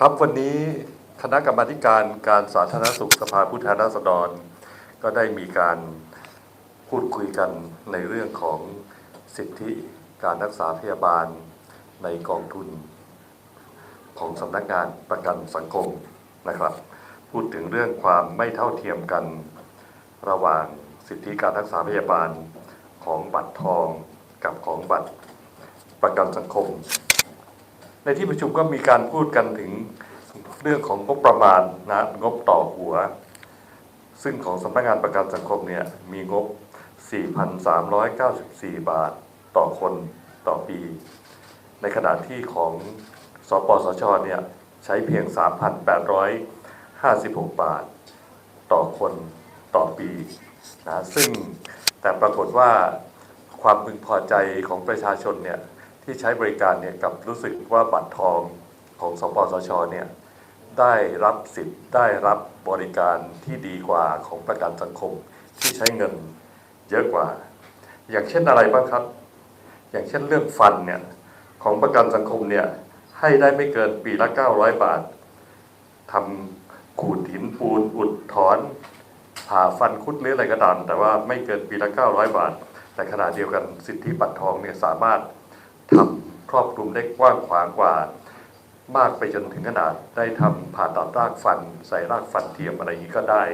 ครับวันนี้คณะกรรมาการการสาธารณสุขสภาผู้แทนราษฎร ก็ได้มีการพูดคุยกันในเรื่องของสิทธิการรักษาพยาบาลในกองทุน ของสำนักงานประกันสังคมนะครับ พูดถึงเรื่องความไม่เท่าเทียมกันระหว่างสิทธิการรักษาพยาบาลของบัตรทองกับของบัตรประกันสังคม ในที่ประชุมก็มีการพูดกันถึงเรื่องของงบประมาณนะงบต่อหัว ซึ่งของสำนักงานประกันสังคมเนี่ยมีงบ 4,394 บาทต่อคนต่อปี ในขณะที่ของสปสชเนี่ยใช้เพียง 3,856 บาท ต่อคนต่อปีนะซึ่งแต่ปรากฏว่าความพึงพอใจของประชาชนเนี่ย ที่ใช้บริการเนี่ยกับรู้สึกว่าบัตรทองของสปสชเนี่ยได้รับสิทธิ์ได้รับบริการที่ดีกว่าของประกันสังคมที่ใช้เงินเยอะกว่า อย่างเช่นอะไรบ้างครับ อย่างเช่นเรื่องฟันเนี่ยของประกันสังคมเนี่ยให้ได้ไม่เกินปีละ 900 บาททำขูดหินปูนอุดถอนผ่าฟันคุดหรืออะไรก็ตามแต่ว่าไม่เกินปีละ 900 บาท แต่ขณะเดียวกันสิทธิบัตรทองเนี่ยสามารถ ทำครอบคลุมได้กว้างขวางกว่า มากไปจนถึงขนาดได้ทำผ่าตัดรากฟัน ใส่รากฟันเทียมอะไรอย่างนี้ก็ได้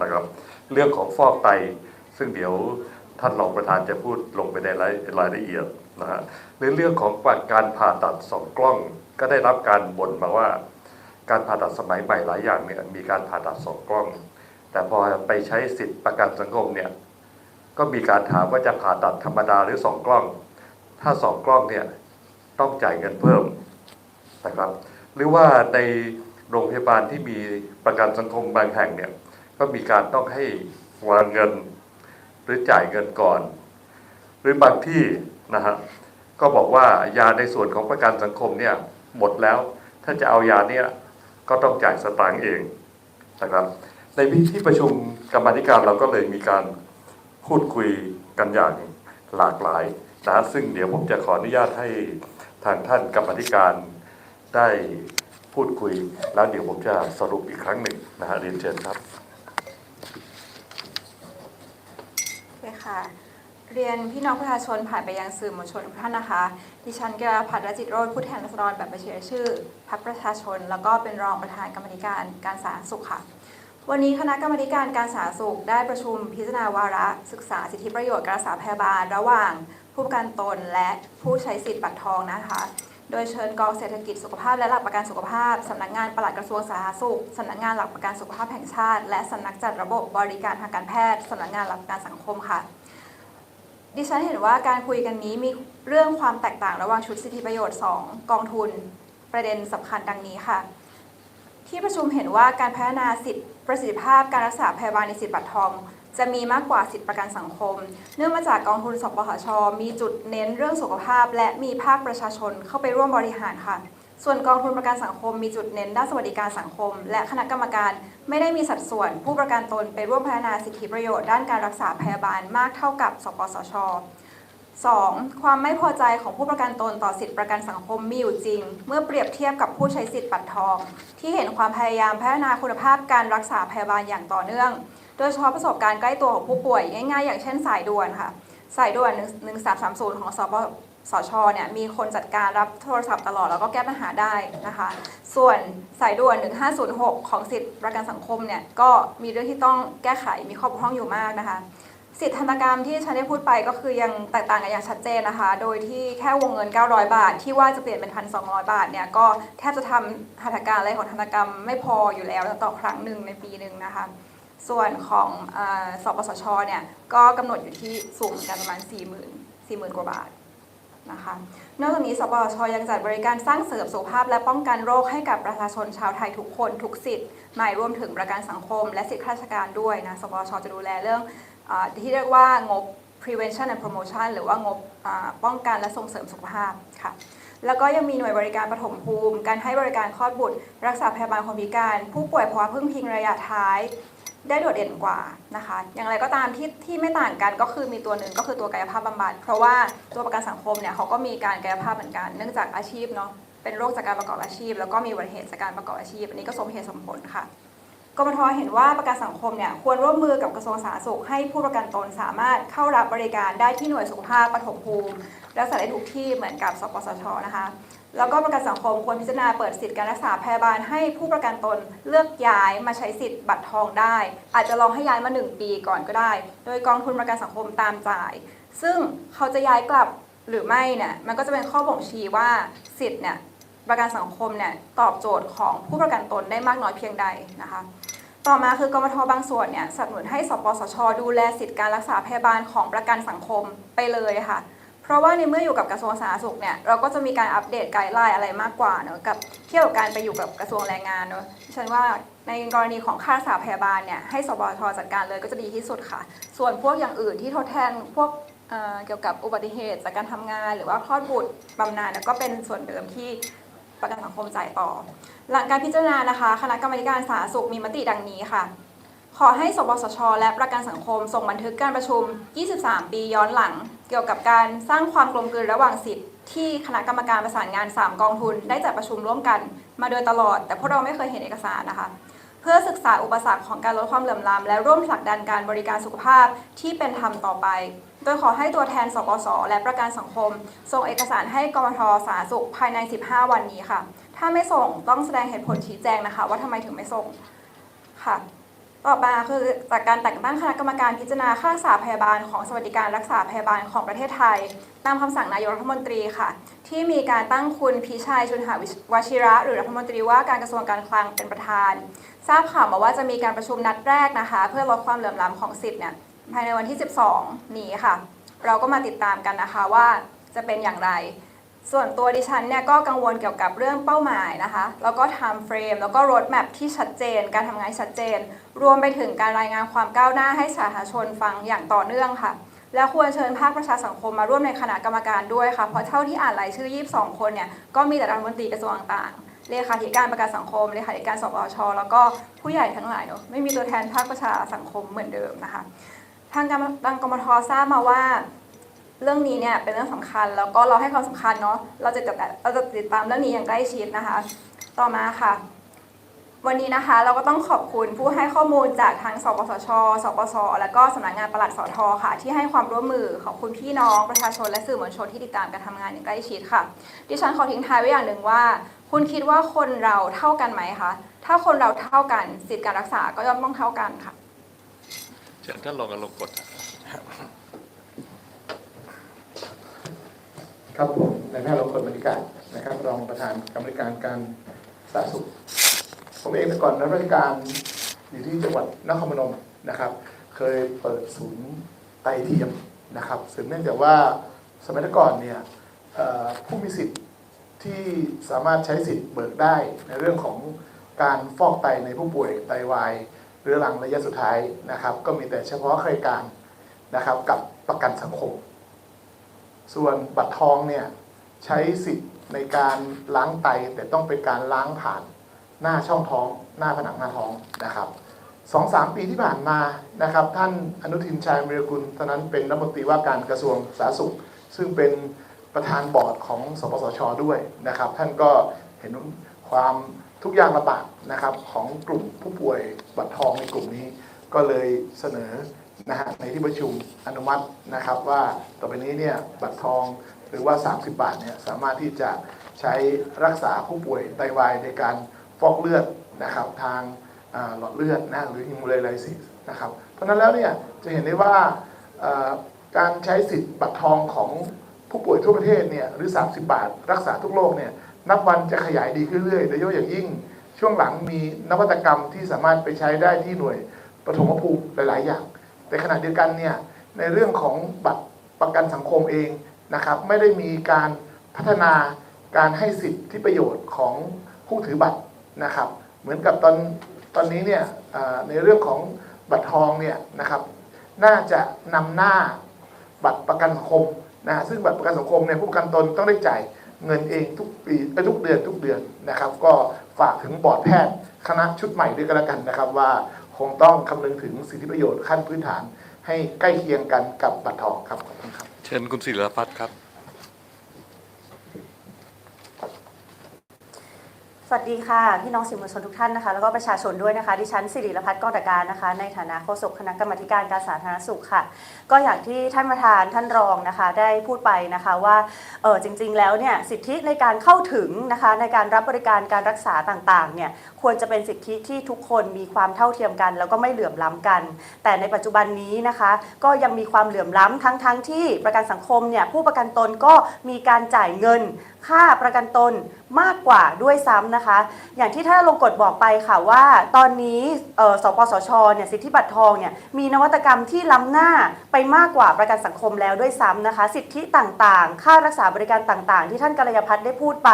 นะครับ เรื่องของฟอกไต ซึ่งเดี๋ยวท่านรองประธานจะพูดลงไปในรายรายละเอียดนะฮะในเรื่องของการผ่าตัดสองกล้องก็ได้รับการบ่นมาว่า การผ่าตัดสมัยใหม่หลายอย่างเนี่ยมีการผ่าตัดสองกล้อง แต่พอไปใช้สิทธิประกันสังคมเนี่ยก็มีการถามว่าจะผ่าตัดธรรมดาหรือสองกล้อง ถ้าสองกล้องเนี่ยต้องจ่ายเงินเพิ่มนะครับ หรือว่าในโรงพยาบาลที่มีประกันสังคมบางแห่งเนี่ยก็มีการต้องให้วางเงิน หรือจ่ายเงินก่อน หรือบางที่นะฮะก็บอกว่ายาในส่วนของประกันสังคมเนี่ยหมดแล้ว ถ้าจะเอายาเนี่ยก็ต้องจ่ายสตางค์เองนะครับในที่ประชุมกรรมธิการเราก็เลยมีการพูดคุยกันอย่างหลากหลาย นะซึ่งเดี๋ยวผมจะขออนุญาตให้ทางท่านกรรมธิการได้พูดคุย แล้วเดี๋ยวผมจะสรุปอีกครั้งหนึ่งนะฮะเรียนเชิญครับโอเคค่ะ เรียนพี่น้องประชาชนผ่านไปยังสื่อมวลชนทุกท่านนะคะ ดิฉันกระพัฒรจิตโรธผู้แทนราษฎรแบบบัญชีรายชื่อพรรคประชาชน แล้วก็เป็นรองประธานกรรมธิการการสาธารณสุขค่ะวันนี้คณะกรรมการการสาธารณสุขได้ประชุมพิจารณาวาระศึกษาสิทธิประโยชน์การรักษาพยาบาล ระหว่าง ผู้ประกันตนและผู้ใช้สิทธิ์บัตรทองนะคะ โดยเชิญกองเศรษฐกิจสุขภาพและหลักประกันสุขภาพสำนักงานปลัดกระทรวงสาธารณสุขสำนักงานหลักประกันสุขภาพแห่งชาติ และสำนักจัดระบบบริการทางการแพทย์สำนักงานหลักประกันสังคมค่ะดิฉันเห็นว่าการคุยกันนี้มีเรื่องความแตกต่างระหว่างชุดสิทธิประโยชน์ 2 กองทุน ประเด็นสำคัญดังนี้ค่ะ ที่ประชุมเห็นว่าการพัฒนาสิทธิประสิทธิภาพการรักษาพยาบาลในสิทธิบัตรทอง จะมีมากกว่าสิทธิประกันสังคม เนื่องมาจากกองทุนสปสช มีจุดเน้นเรื่องสุขภาพ และมีภาคประชาชนเข้าไปร่วมบริหารค่ะ ส่วนกองทุนประกันสังคม มีจุดเน้นด้านสวัสดิการสังคม และคณะกรรมการไม่ได้มีสัดส่วนผู้ประกันตนไปร่วมพัฒนาสิทธิประโยชน์ด้านการรักษาพยาบาลมากเท่ากับ สปสช 2. ความไม่พอใจของผู้ประกันตนต่อสิทธิประกันสังคมมีอยู่จริง เมื่อเปรียบเทียบกับผู้ใช้สิทธิ์บัตรทอง ที่เห็นความพยายามพัฒนาคุณภาพการรักษาพยาบาลอย่างต่อเนื่อง โดยเฉพาะประสบการณ์ใกล้ตัวของผู้ป่วยง่ายๆ อย่างเช่นสายด่วนค่ะ สายด่วน 1330 ของสปสชเนี่ยมีคนจัดการรับโทรศัพท์ตลอดแล้วก็แก้ปัญหาได้นะคะ ส่วนสายด่วน 1506 ของสิทธิประกันสังคมเนี่ยก็มีเรื่องที่ต้องแก้ไขมีข้อบกพร่องอยู่มากนะคะ สิทธิธนกรรมที่ฉันได้พูดไปก็คือยังแตกต่างกันอย่างชัดเจนนะคะ โดยที่แค่วงเงิน 900 บาท ที่ว่าจะเปลี่ยนเป็น 1,200 บาทเนี่ยก็แทบจะทำหัตถการอะไรของธนกรรมไม่พออยู่แล้วต่อครั้งหนึ่งในปีหนึ่งนะคะ ส่วนของอสปสชเนี่ยก็กำหนดอยู่ที่สูงเหมือนกันประมาณ 40,000 40,000 กว่าบาทนะคะนอกจากนี้สปสชยังจัดบริการสร้างเสริมสุขภาพ และป้องกันโรคให้กับประชาชนชาวไทยทุกคนทุกสิทธิ์หมายรวมถึงประกันสังคม และสิทธิข้าราชการด้วยนะสปสชจะดูแลเรื่อง ที่เรียกว่างบ prevention and promotion หรือว่างบป้องกันและส่งเสริมสุขภาพค่ะแล้วก็ยังมีหน่วยบริการปฐมภูมิ การให้บริการคลอดบุตร รักษาพยาบาลคนพิการ ผู้ป่วยภาวะพึ่งพิงระยะท้าย ได้โดดเด่นกว่านะคะ อย่างไรก็ตามที่ที่ไม่ต่างกันก็คือมีตัวหนึ่งก็คือตัวกายภาพบำบัด เพราะว่าตัวประกันสังคมเนี่ยเขาก็มีการกายภาพเหมือนกัน เนื่องจากอาชีพเนาะ เป็นโรคจากการประกอบอาชีพ แล้วก็มีอุบัติเหตุจากการประกอบอาชีพ อันนี้ก็สมเหตุสมผลค่ะ กมทเห็นว่าประกันสังคมเนี่ยควรร่วมมือกับกระทรวงสาธารณสุขให้ผู้ประกันตนสามารถเข้ารับบริการได้ที่หน่วยสุขภาพปฐมภูมิรักษาได้ทุกที่เหมือนกับสปสชนะคะแล้วก็ประกันสังคมควรพิจารณาเปิดสิทธิการรักษาพยาบาลให้ผู้ประกันตนเลือกย้ายมาใช้สิทธิ์บัตรทองได้ อาจจะลองให้ย้ายมา 1 ปีก่อนก็ได้ โดยกองทุนประกันสังคมตามจ่าย ซึ่งเขาจะย้ายกลับหรือไม่เนี่ยมันก็จะเป็นข้อบ่งชี้ว่าสิทธิ์เนี่ย ประกันสังคมเนี่ยตอบโจทย์ของผู้ประกันตนได้มากน้อยเพียงใดนะคะ ต่อมาคือกมทบางส่วนเนี่ยสนับสนุนให้สปสช ดูแลสิทธิการรักษาพยาบาลของประกันสังคมไปเลยค่ะ เพราะว่าในเมื่ออยู่กับกระทรวงสาธารณสุขเนี่ยเราก็จะมีการอัปเดตไกด์ไลน์อะไรมากกว่าเนอะกับเทียบกับการไปอยู่กับกระทรวงแรงงานเนอะฉันว่าในกรณีของค่ารักษาพยาบาลเนี่ยให้สปสชจัดการเลยก็จะดีที่สุดค่ะ ส่วนพวกอย่างอื่นที่ทดแทนพวกเเกี่ยวกับอุบัติเหตุจากการทำงาน หรือว่าคลอดบุตรบำนาญเนี่ยก็เป็นส่วนเดิมที่ ประกันสังคมจ่ายต่อ หลังการพิจารณานะคะ คณะกรรมการสาธารณสุขมีมติดังนี้ค่ะ ขอให้สปสช และประกันสังคมส่งบันทึกการประชุม 23 ปีย้อนหลัง เกี่ยวกับการสร้างความกลมกลืนระหว่างสิทธิ์ที่คณะกรรมการประสานงาน 3 กองทุน ได้จัดประชุมร่วมกัน มาโดยตลอด แต่พวกเราไม่เคยเห็นเอกสารนะคะ เพื่อศึกษาอุปสรรคของการลดความเหลื่อมล้ำและร่วมผลักดันการบริการสุขภาพที่เป็นธรรมต่อไป โดยขอให้ตัวแทนสปสและประกันสังคม ส่งเอกสารให้กมทสาธารณสุขภายใน 15 วันนี้ค่ะ ถ้าไม่ส่งต้องแสดงเหตุผลชี้แจงนะคะ ว่าทำไมถึงไม่ส่งค่ะ ต่อมาคือจากการแต่งตั้งคณะกรรมการพิจารณาค่ารักษาพยาบาลของสวัสดิการรักษาพยาบาลของประเทศไทย ตามคำสั่งนายกรัฐมนตรีค่ะ ที่มีการตั้งคุณพิชัยชุนหาวชิระ หรือรัฐมนตรีว่าการกระทรวงการคลังเป็นประธาน ทราบข่าวมาว่าจะมีการประชุมนัดแรกนะคะ เพื่อลดความเหลื่อมล้ำของสิทธิ์เนี่ย ภายในวันที่ 12 นี้ค่ะ เราก็มาติดตามกันนะคะว่าจะเป็นอย่างไร ส่วนตัวดิฉันเนี่ยก็กังวลเกี่ยวกับเรื่องเป้าหมายนะคะ แล้วก็ time frame แล้วก็ road map ที่ชัดเจน การทำงานชัดเจน รวมไปถึงการรายงานความก้าวหน้าให้สาธารณชนฟังอย่างต่อเนื่องค่ะ และควรเชิญภาคประชาสังคมมาร่วมในคณะกรรมการด้วยค่ะ เพราะเท่าที่อ่านรายชื่อ 22 คนเนี่ย ก็มีแต่รัฐมนตรีกระทรวงต่างเลขาธิการประกันสังคม เลขาธิการสปชแล้วก็ผู้ใหญ่ทั้งหลายเนาะไม่มีตัวแทนภาคประชาสังคมเหมือนเดิมนะคะ ทางการทางกมททราบมาว่า เรื่องนี้เนี่ยเป็นเรื่องสำคัญ แล้วก็เราให้ความสำคัญเนาะเราจะติดเราจะติดตามเรื่องนี้อย่างใกล้ชิดนะคะ ต่อมาค่ะ วันนี้นะคะเราก็ต้องขอบคุณผู้ให้ข้อมูลจากทางสปสช สปส และก็สำนักงานปลัดสทค่ะ ที่ให้ความร่วมมือขอบคุณพี่น้องประชาชนและสื่อมวลชนที่ติดตามการทำงานอย่างใกล้ชิดค่ะ ดิฉันขอทิ้งท้ายไว้อย่างหนึ่งว่า คุณคิดว่าคนเราเท่ากันไหมคะถ้าคนเราเท่ากันสิทธิการรักษาก็ย่อมต้องเท่ากันค่ะ เชิญท่านรองอลงกฎครับผมนายแพทย์รงกฎบริการนะครับ รองประธานกรรมการการสาธารณสุข ผมเองแต่ก่อนรับราชการอยู่ที่จังหวัดนครพนมนะครับ เคยเปิดศูนย์ไตเทียมนะครับสืบเนื่องจากว่าสมัยก่อนเนี่ยผู้มีสิทธิ์ที่สามารถใช้สิทธิ์เบิกได้ในเรื่องของการฟอกไตในผู้ป่วยไตวาย เรื้อรังระยะสุดท้ายนะครับ ก็มีแต่เฉพาะข้าราชการนะครับกับประกันสังคม ส่วนบัตรทองเนี่ยใช้สิทธิ์ในการล้างไตแต่ต้องเป็นการล้างผ่านหน้าช่องท้อง หน้าผนังหน้าท้องนะครับสองสามปีที่ผ่านมานะครับ ท่านอนุทินชาญวิรกุลตอนนั้นเป็นรัฐมนตรีว่าการกระทรวงสาธารณสุข ซึ่งเป็นประธานบอร์ดของสปสชด้วยนะครับ ท่านก็เห็นความ ทุกข์ยากลำบากนะครับของกลุ่มผู้ป่วยบัตรทองในกลุ่มนี้ ก็เลยเสนอนะฮะในที่ประชุมอนุมัตินะครับว่าต่อไปนี้เนี่ยบัตรทองหรือว่า 30 บาทเนี่ยสามารถที่จะใช้รักษาผู้ป่วยไตวายในการฟอกเลือดนะครับทางหลอดเลือดนะหรือฮิมูเลไลซิสนะครับเพราะนั้นแล้วเนี่ยจะเห็นได้ว่าการใช้สิทธิ์บัตรทองของผู้ป่วยทั่วประเทศเนี่ยหรือ 30 บาท รักษาทุกโรคเนี่ย นับวันจะขยายดีขึ้นเรื่อยๆโดยเฉพาะอย่างยิ่ง ช่วงหลังมีนวัตกรรมที่สามารถไปใช้ได้ที่หน่วยปฐมภูมิหลาย ๆ อย่าง แต่ขณะเดียวกันเนี่ยในเรื่องของบัตรประกันสังคมเองนะครับไม่ได้มีการพัฒนาการให้สิทธิประโยชน์ของผู้ถือบัตรนะครับ เหมือนกับตอนตอนนี้เนี่ยในเรื่องของบัตรทองเนี่ยนะครับน่าจะนำหน้าบัตรประกันสังคมนะฮะซึ่งบัตรประกันสังคมเนี่ยผู้ประกันตนต้องได้จ่าย เงินเองทุกปีทุกเดือนทุกเดือนนะครับ ก็ฝากถึงบอร์ดแพทย์คณะชุดใหม่ด้วยกันแล้วกันนะครับ ว่าคงต้องคำนึงถึงสิทธิประโยชน์ขั้นพื้นฐาน ให้ใกล้เคียงกันกับบัตรทองครับขอบคุณครับ เชิญคุณศิรพัฒน์ครับ วัสดีค่ะ พี่น้องสื่อมวลชนทุกท่านนะคะ แล้วก็ประชาชนด้วยนะคะ ดิฉันสิริรพัฒน์กองตการนะคะ ในฐานะโฆษกคณะกรรมการการสาธารณสุขค่ะ ก็อย่างที่ท่านประธานท่านรองนะคะ ได้พูดไปนะคะว่าเออจริง ๆ แล้วเนี่ยสิทธิในการเข้าถึงนะคะ ในการรับบริการการรักษาต่างๆเนี่ยควรจะเป็นสิทธิที่ทุกคนมีความเท่าเทียมกัน แล้วก็ไม่เหลื่อมล้ำกัน แต่ในปัจจุบันนี้นะคะ ก็ยังมีความเหลื่อมล้ำทั้งๆทที่ประกันสังคมเนี่ยผู้ประกันตนก็มีการจ่ายเงิน ค่าประกันตนมากกว่าด้วยซ้ำนะคะ อย่างที่ท่านลงกฎบอกไปค่ะว่า ตอนนี้สปสชเนี่ยสิทธิบัตรทองเนี่ยมีนวัตกรรมที่ล้ำหน้าไปมากกว่าประกันสังคมแล้วด้วยซ้ำนะคะ สิทธิต่างๆ ค่ารักษาบริการต่างๆ ที่ท่านกัลยาพัฒน์ได้พูดไป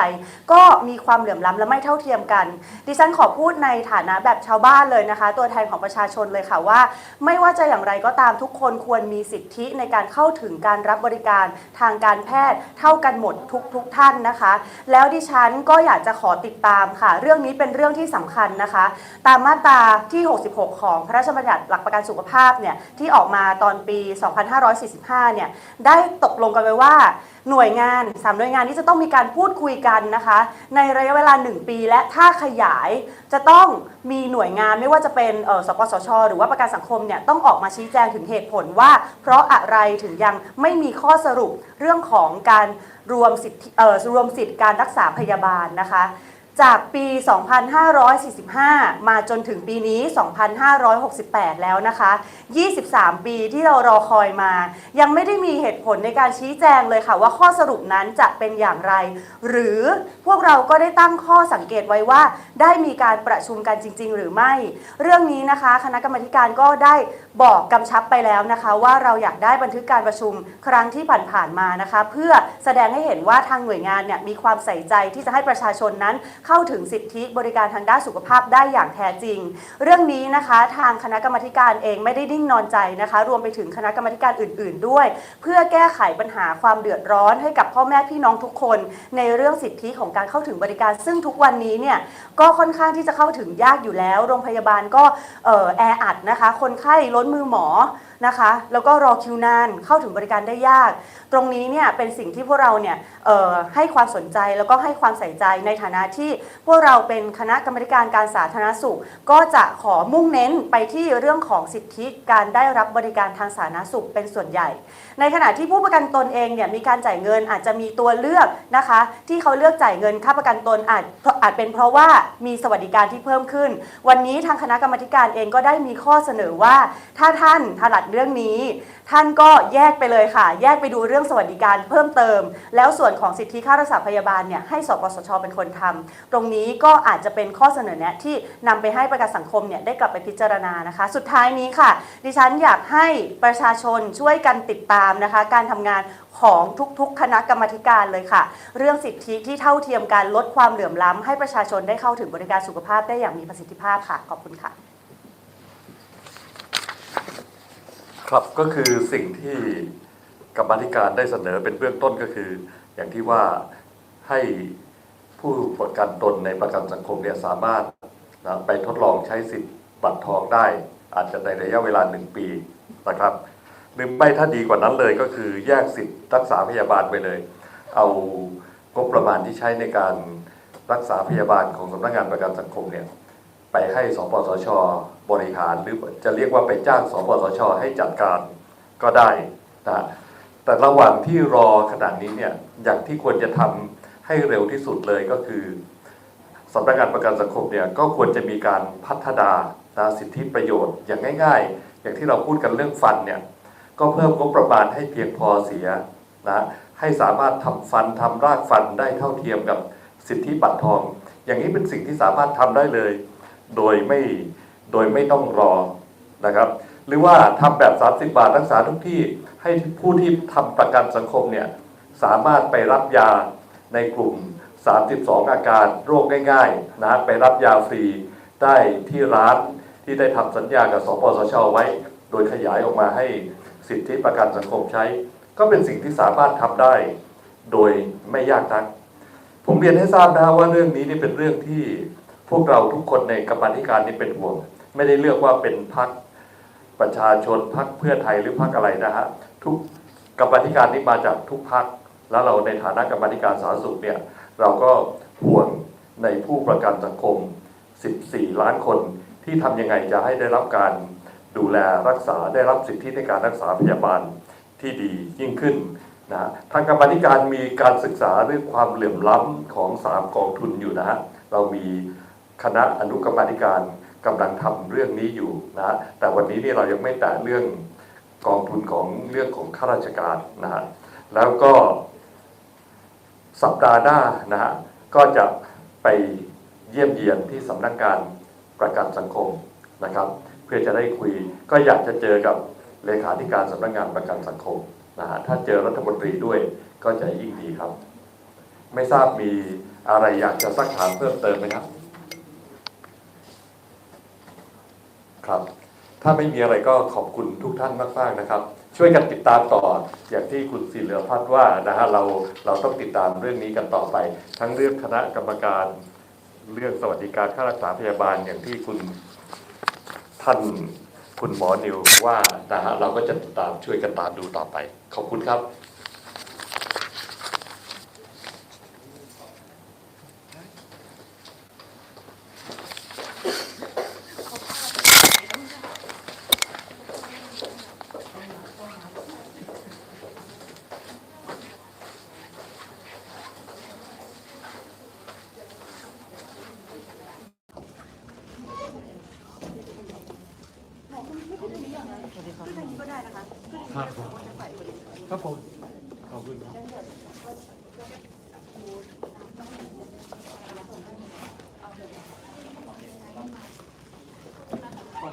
ก็มีความเหลื่อมล้ำและไม่เท่าเทียมกัน ดิฉันขอพูดในฐานะแบบชาวบ้านเลยนะคะ ตัวแทนของประชาชนเลยค่ะว่า ไม่ว่าจะอย่างไรก็ตามทุกคนควรมีสิทธิในการเข้าถึงการรับบริการทางการแพทย์เท่ากันหมดทุกทุกๆท่านนะคะ แล้วดิฉันก็อยากจะขอติดตามค่ะ เรื่องนี้เป็นเรื่องที่สำคัญนะคะ ตามมาตราที่ 66 ของพระราชบัญญัติหลักประกันสุขภาพเนี่ยที่ออกมาตอนปี 2545 เนี่ยได้ตกลงกันไว้ว่าหน่วยงานสามหน่วยงานที่จะต้องมีการพูดคุยกันนะคะ ในระยะเวลา 1 ปี และถ้าขยายจะต้องมีหน่วยงานไม่ว่าจะเป็นสปสช หรือว่าประกันสังคมเนี่ยต้องออกมาชี้แจงถึงเหตุผลว่า เพราะอะไรถึงยังไม่มีข้อสรุปเรื่องของการรวมสิทธิเอ่อรวมสิทธิการรักษาพยาบาลนะคะ จากปี 2545 มาจนถึงปีนี้ 2568 แล้วนะคะ 23 ปีที่เรารอคอยมา ยังไม่ได้มีเหตุผลในการชี้แจงเลยค่ะ ว่าข้อสรุปนั้นจะเป็นอย่างไร หรือพวกเราก็ได้ตั้งข้อสังเกตไว้ว่า ได้มีการประชุมกันจริง ๆ หรือไม่ เรื่องนี้นะคะ คณะกรรมการก็ได้บอกกำชับไปแล้วนะคะว่าเราอยากได้บันทึกการประชุมครั้งที่ผ่านๆมานะคะ เพื่อแสดงให้เห็นว่าทางหน่วยงานเนี่ยมีความใส่ใจที่จะให้ประชาชนนั้นเข้าถึงสิทธิบริการทางด้านสุขภาพได้อย่างแท้จริง เรื่องนี้นะคะทางคณะกรรมการเองไม่ได้นิ่งนอนใจนะคะ รวมไปถึงคณะกรรมการอื่น ๆ ด้วย เพื่อแก้ไขปัญหาความเดือดร้อนให้กับพ่อแม่พี่น้องทุกคน ในเรื่องสิทธิของการเข้าถึงบริการ ซึ่งทุกวันนี้เนี่ยก็ค่อนข้างที่จะเข้าถึงยากอยู่แล้ว โรงพยาบาลก็แออัดนะคะ คนไข้ล้้นมือหมอ นะคะ แล้วก็รอคิวนานเข้าถึงบริการได้ยาก ตรงนี้เนี่ยเป็นสิ่งที่พวกเราเนี่ยให้ความสนใจแล้วก็ให้ความใส่ใจในฐานะที่พวกเราเป็นคณะกรรมการการสาธารณสุข ก็จะขอมุ่งเน้นไปที่เรื่องของสิทธิการได้รับบริการทางสาธารณสุขเป็นส่วนใหญ่ ในขณะที่ผู้ประกันตนเองเนี่ยมีการจ่ายเงินอาจจะมีตัวเลือกนะคะ ที่เขาเลือกจ่ายเงินค่าประกันตนอาจอาจเป็นเพราะว่ามีสวัสดิการที่เพิ่มขึ้น วันนี้ทางคณะกรรมการเองก็ได้มีข้อเสนอว่า ถ้าท่านถนัดเรื่องนี้ ท่านก็แยกไปเลยค่ะ แยกไปดูเรื่องสวัสดิการเพิ่มเติม แล้วส่วนของสิทธิค่ารักษาพยาบาลเนี่ยให้สปสชเป็นคนทำตรงนี้ก็อาจจะเป็นข้อเสนอแนะที่นำไปให้ประกันสังคมเนี่ยได้กลับไปพิจารณานะคะ สุดท้ายนี้ค่ะ ดิฉันอยากให้ประชาชนช่วยกันติดตามนะคะ การทำงานของทุกๆ คณะกรรมการเลยค่ะ เรื่องสิทธิที่เท่าเทียมกันลดความเหลื่อมล้ำให้ประชาชนได้เข้าถึงบริการสุขภาพได้อย่างมีประสิทธิภาพค่ะขอบคุณค่ะ ครับก็คือสิ่งที่กรรมธิการได้เสนอเป็นเบื้องต้นก็คือ อย่างที่ว่าให้ผู้ประกันตนในประกันสังคมเนี่ยสามารถนะไปทดลองใช้สิทธิ์บัตรทองได้ อาจจะในระยะเวลาหนึ่งปีนะครับหรือไม่ถ้าดีกว่านั้นเลยก็คือแยกสิทธิ์รักษาพยาบาลไปเลย เอางบประมาณที่ใช้ในการรักษาพยาบาลของสำนักงานประกันสังคมเนี่ย ไปให้สปสช บริหารหรือจะเรียกว่าไปจ้างสปสช ให้จัดการก็ได้นะแต่ระหว่างที่รอขนาดนี้เนี่ยอย่างที่ควรจะทำให้เร็วที่สุดเลยก็คือสำนักงานประกันสังคมเนี่ยก็ควรจะมีการพัฒนานะสิทธิประโยชน์อย่างง่าย ๆ อย่างที่เราพูดกันเรื่องฟันเนี่ยก็เพิ่มงบประมาณให้เพียงพอเสียนะให้สามารถทำฟันทำรากฟันได้เท่าเทียมกับสิทธิบัตรทอง อย่างนี้เป็นสิ่งที่สามารถทำได้เลย โดยไม่โดยไม่ต้องรอนะครับ หรือว่าทำแบบ 30 บาทรักษาทุกที่ให้ผู้ที่ทำประกันสังคมเนี่ยสามารถไปรับยาในกลุ่ม 32 อาการโรคง่ายๆนะไปรับยาฟรีได้ที่ร้านที่ได้ทำสัญญากับสปสชไว้ โดยขยายออกมาให้สิทธิประกันสังคมใช้ ก็เป็นสิ่งที่สามารถทำได้ โดยไม่ยากนัก ผมเรียนให้ทราบนะว่าเรื่องนี้นี่เป็นเรื่องที่ พวกเราทุกคนในกรรมธิการนี่เป็นห่วง ไม่ได้เลือกว่าเป็นพักประชาชนพักเพื่อไทยหรือพักอะไรนะฮะทุกกรรมธิการนี้มาจากทุกพักแล้วเราในฐานะกรรมธิการสาธารณสุขเนี่ยเราก็ห่วงในผู้ประกันสังคม 14 ล้านคนที่ทำยังไงจะให้ได้รับการดูแลรักษาได้รับสิทธิในการรักษาพยาบาลที่ดียิ่งขึ้นนะทางกรรมธิการมีการศึกษาเรื่องความเหลื่อมล้ำของสามกองทุนอยู่นะฮะเรามี คณะอนุกรรมธิการกำลังทำเรื่องนี้อยู่นะฮะแต่วันนี้นี่เรายังไม่แตะเรื่องกองทุนของเรื่องของข้าราชการนะฮะแล้วก็สัปดาห์หน้านะฮะก็จะไปเยี่ยมเยียนที่สำนักงานประกันสังคมนะครับ เพื่อจะได้คุยก็อยากจะเจอกับเลขาธิการสำนักงานประกันสังคมนะฮะถ้าเจอรัฐมนตรีด้วยก็จะยิ่งดีครับ ไม่ทราบมีอะไรอยากจะซักถามเพิ่มเติมไหมครับ ครับ ถ้าไม่มีอะไรก็ขอบคุณทุกท่านมากๆนะครับ ช่วยกันติดตามต่ออย่างที่คุณศิเหลือพัฒน์ว่านะฮะเราเราต้องติดตามเรื่องนี้กันต่อไป ทั้งเรื่องคณะกรรมการเรื่องสวัสดิการค่ารักษาพยาบาลอย่างที่คุณท่านคุณหมอนิวว่านะฮะเราก็จะติดตามช่วยกันตามดูต่อไป ขอบคุณครับผมครับผมขอบคุณครับ ขอบ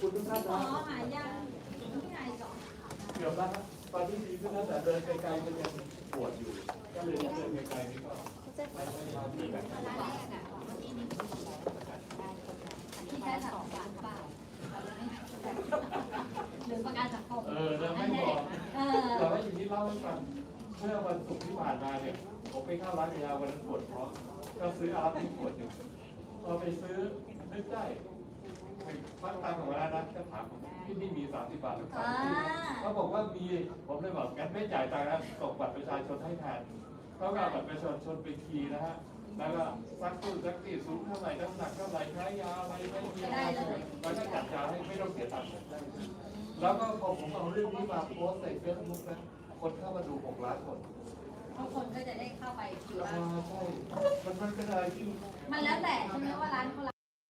คุณทุกท่านนะเกือบแล้วครับตอนนี้ดีขึ้นแล้วแต่เดินไกลๆมันยังปวดอยู่ ก็เลยเดินไกลๆนี่ก็ไป ไม่ได้ดีแบบที่แค่สองล้านบาทหรือประกันสังคมเออแล้วไม่บอกเออแต่ว่าอย่างนี้เล่าให้ฟังเมื่อวันศุกร์ที่ผ่านมาเนี่ยผมไปเข้าร้านยาวันนั้นปวดท้องก็ซื้ออาร์ตที่ปวดอยู่พอไปซื้อนึกได้ไปควักตังค์ของร้านนั้นก็ถามผมที่นี่มีสามสิบบาทหรือเปล่าอ่าเขาบอกว่ามีผมเลยบอกงั้นไม่จ่ายตังค์นะส่งบัตรประชาชนให้แทนเขาก็เอาบัตรประชาชนไปคีย์นะฮะ แล้วก็ซักตู้ซักตีสูงเท่าไหร่น้ำหนักเท่าไหร่ใช้ยาอะไรไม่มีอะไรแล้วก็จัดยาให้ไม่ต้องเสียตังค์แล้วก็พอผมเอาเรื่องนี้มาโพสต์ในเฟซบุ๊กนะคนเข้ามาดูหกล้านคนทุกคนก็จะได้เข้าไปคิวอ่าใช่มันมันเป็นอะไรที่มันแล้วแต่ใช่ไหมว่าร้านเขา